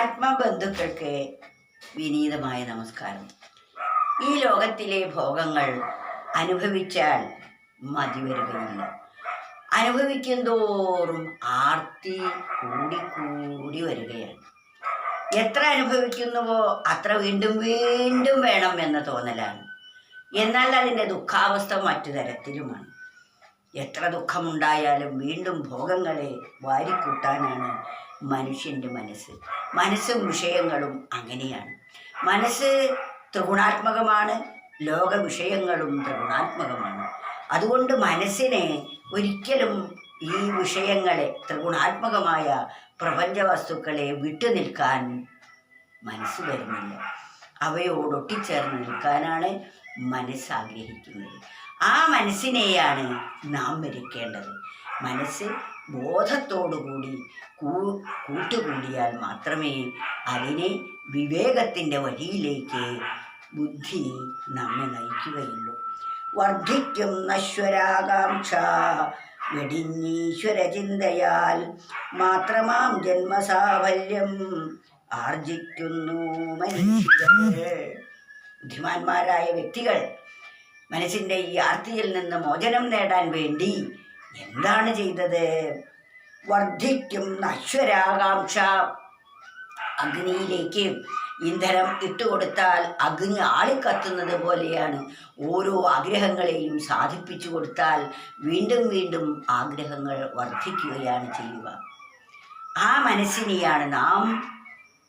ആത്മബന്ധുക്കൾക്ക് വിനീതമായ നമസ്കാരം. ഈ ലോകത്തിലെ ഭോഗങ്ങൾ അനുഭവിച്ചാൽ മതിവരുകയില്ല അനുഭവിക്കും തോറും ആർത്തി കൂടിക്കൂടി വരികയാണ്. എത്ര അനുഭവിക്കുന്നുവോ അത്ര വീണ്ടും വീണ്ടും വേണം എന്ന തോന്നലാണ്. എന്നാൽ അതിന്റെ ദുഃഖാവസ്ഥ മറ്റു തരത്തിലുമാണ്. എത്ര ദുഃഖമുണ്ടായാലും വീണ്ടും ഭോഗങ്ങളെ വാരിക്കൂട്ടാനാണ് മനുഷ്യന്റെ മനസ്സ്. മനസ്സും വിഷയങ്ങളും അങ്ങനെയാണ്. മനസ്സ് ത്രിഗുണാത്മകമാണ് ലോക വിഷയങ്ങളും ത്രിഗുണാത്മകമാണ്. അതുകൊണ്ട് മനസ്സിനെ ഒരിക്കലും ഈ വിഷയങ്ങളെ ത്രിഗുണാത്മകമായ പ്രപഞ്ച വസ്തുക്കളെ വിട്ടുനിൽക്കാൻ മനസ്സ് വരുന്നില്ല. അവയോടൊട്ടിച്ചേർന്ന് നിൽക്കാനാണ് മനസ്സ് ആഗ്രഹിക്കുന്നത് ആ മനസ്സിനെയാണ് നാം മരിക്കേണ്ടത് മനസ്സ് ബോധത്തോടുകൂടി കൂ കൂട്ടുകൂടിയാൽ മാത്രമേ അതിനെ വിവേകത്തിന്റെ വഴിയിലേക്ക് ബുദ്ധി നമ്മെ നയിക്കുകയുള്ളൂ. വർദ്ധിക്കും നശ്വരാകാംക്ഷ വെടിഞ്ഞീശ്വരചിന്തയാൽ മാത്രമാം ജന്മസാഫല്യം ആർജിക്കുന്നു മനുഷ്യർ. ബുദ്ധിമാന്മാരായ വ്യക്തികൾ മനസ്സിന്റെ ഈ ആർത്തിയിൽ നിന്ന് മോചനം നേടാൻ വേണ്ടി എന്താണ് ചെയ്തത്? വർദ്ധിക്കും നശ്വരാകാംക്ഷ. അഗ്നിയിലേക്ക് ഇന്ധനം ഇട്ടുകൊടുത്താൽ അഗ്നി ആളിക്കത്തുന്നത് പോലെയാണ്. ഓരോ ആഗ്രഹങ്ങളെയും സാധിപ്പിച്ചു കൊടുത്താൽ വീണ്ടും വീണ്ടും ആഗ്രഹങ്ങൾ വർദ്ധിക്കുകയാണ് ചെയ്യുക. ആ മനസ്സിനെയാണ് നാം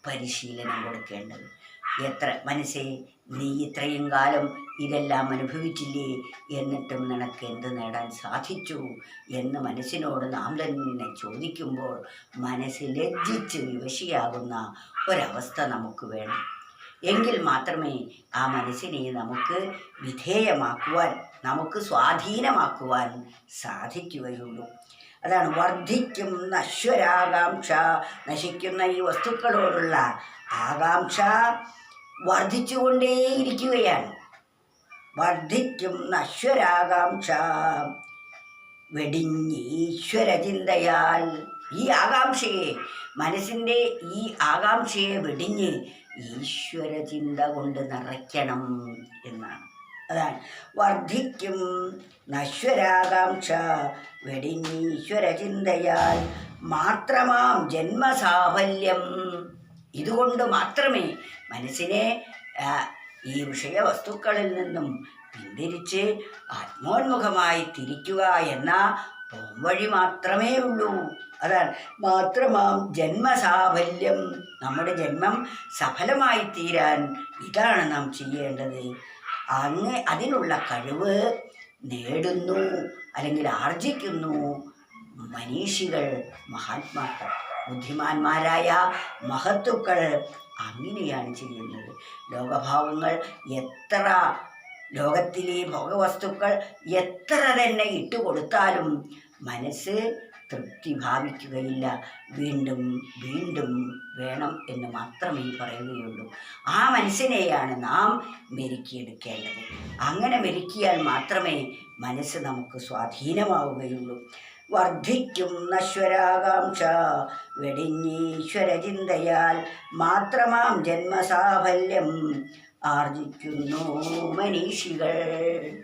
പരിശീലനം കൊടുക്കേണ്ടത്. എത്ര മനസ്സേ നീ ഇത്രയും കാലം ഇതെല്ലാം അനുഭവിച്ചില്ലേ? എന്നിട്ടും നിനക്ക് എന്ത് നേടാൻ സാധിച്ചു? എന്ന് മനസ്സിനോട് നാം തന്നെ ചോദിക്കുമ്പോൾ മനസ്സ് ലജ്ജിച്ച് വിവശിയാകുന്ന ഒരവസ്ഥ നമുക്ക് വേണം. എങ്കിൽ മാത്രമേ ആ മനസ്സിനെ നമുക്ക് വിധേയമാക്കുവാൻ നമുക്ക് സ്വാധീനമാക്കുവാൻ സാധിക്കുകയുള്ളൂ. അതാണ് വർദ്ധിക്കും നശ്വരാകാംക്ഷ നശിക്കുന്ന ഈ വസ്തുക്കളോടുള്ള ആകാംക്ഷ. വർദ്ധിച്ചുകൊണ്ടേയിരിക്കുകയാണ്. വർദ്ധിക്കും നശ്വരാകാംക്ഷ. വെടിഞ്ഞീശ്വരചിന്തയാൽ ഈ ആകാംക്ഷയെ മനസ്സിന്റെ ഈ ആകാംക്ഷയെ വെടിഞ്ഞ് ഈശ്വര ചിന്ത കൊണ്ട് നിറയ്ക്കണം എന്നാണ്. അതാണ്. വർദ്ധിക്കും നശ്വരാകാംക്ഷ വെടിഞ്ഞീശ്വരചിന്തയാൽ മാത്രമാം ജന്മസാഫല്യം ഇതുകൊണ്ട് മാത്രമേ മനസ്സിനെ ഈ വിഷയവസ്തുക്കളിൽ നിന്നും പിന്തിരിച്ച് ആത്മോന്മുഖമായി തിരിക്കുക എന്ന പോംവഴി മാത്രമേ ഉള്ളൂ. അതാണ് മാത്രമാം ജന്മസാഫല്യം. നമ്മുടെ ജന്മം സഫലമായി തീരാൻ ഇതാണ് നാം ചെയ്യേണ്ടത്. അങ്ങ് അതിനുള്ള കഴിവ് നേടുന്നു അല്ലെങ്കിൽ ആർജിക്കുന്നു. മനീഷികൾ മഹാത്മാക്കൾ ബുദ്ധിമാന്മാരായ മഹത്തുക്കൾ അങ്ങനെയാണ് ചെയ്യുന്നത്. ലോകഭാവങ്ങൾ എത്ര ലോകത്തിലെ ഭോഗവസ്തുക്കൾ എത്ര തന്നെ ഇട്ടുകൊടുത്താലും മനസ്സ് തൃപ്തി ഭാവിക്കുകയില്ല വീണ്ടും വീണ്ടും വേണം എന്ന് മാത്രമേ പറയുകയുള്ളൂ. ആ മനസ്സിനെയാണ് നാം മെരുക്കിയെടുക്കേണ്ടത്. അങ്ങനെ മെരുക്കിയാൽ മാത്രമേ മനസ്സ് നമുക്ക് സ്വാധീനമാവുകയുള്ളൂ. വർദ്ധിക്കും നശ്വരാകാംക്ഷ വെടിഞ്ഞീശ്വര ചിന്തയാൽ മാത്രമാം ജന്മസാഫല്യം ആർജിക്കുന്നു മനീഷികൾ.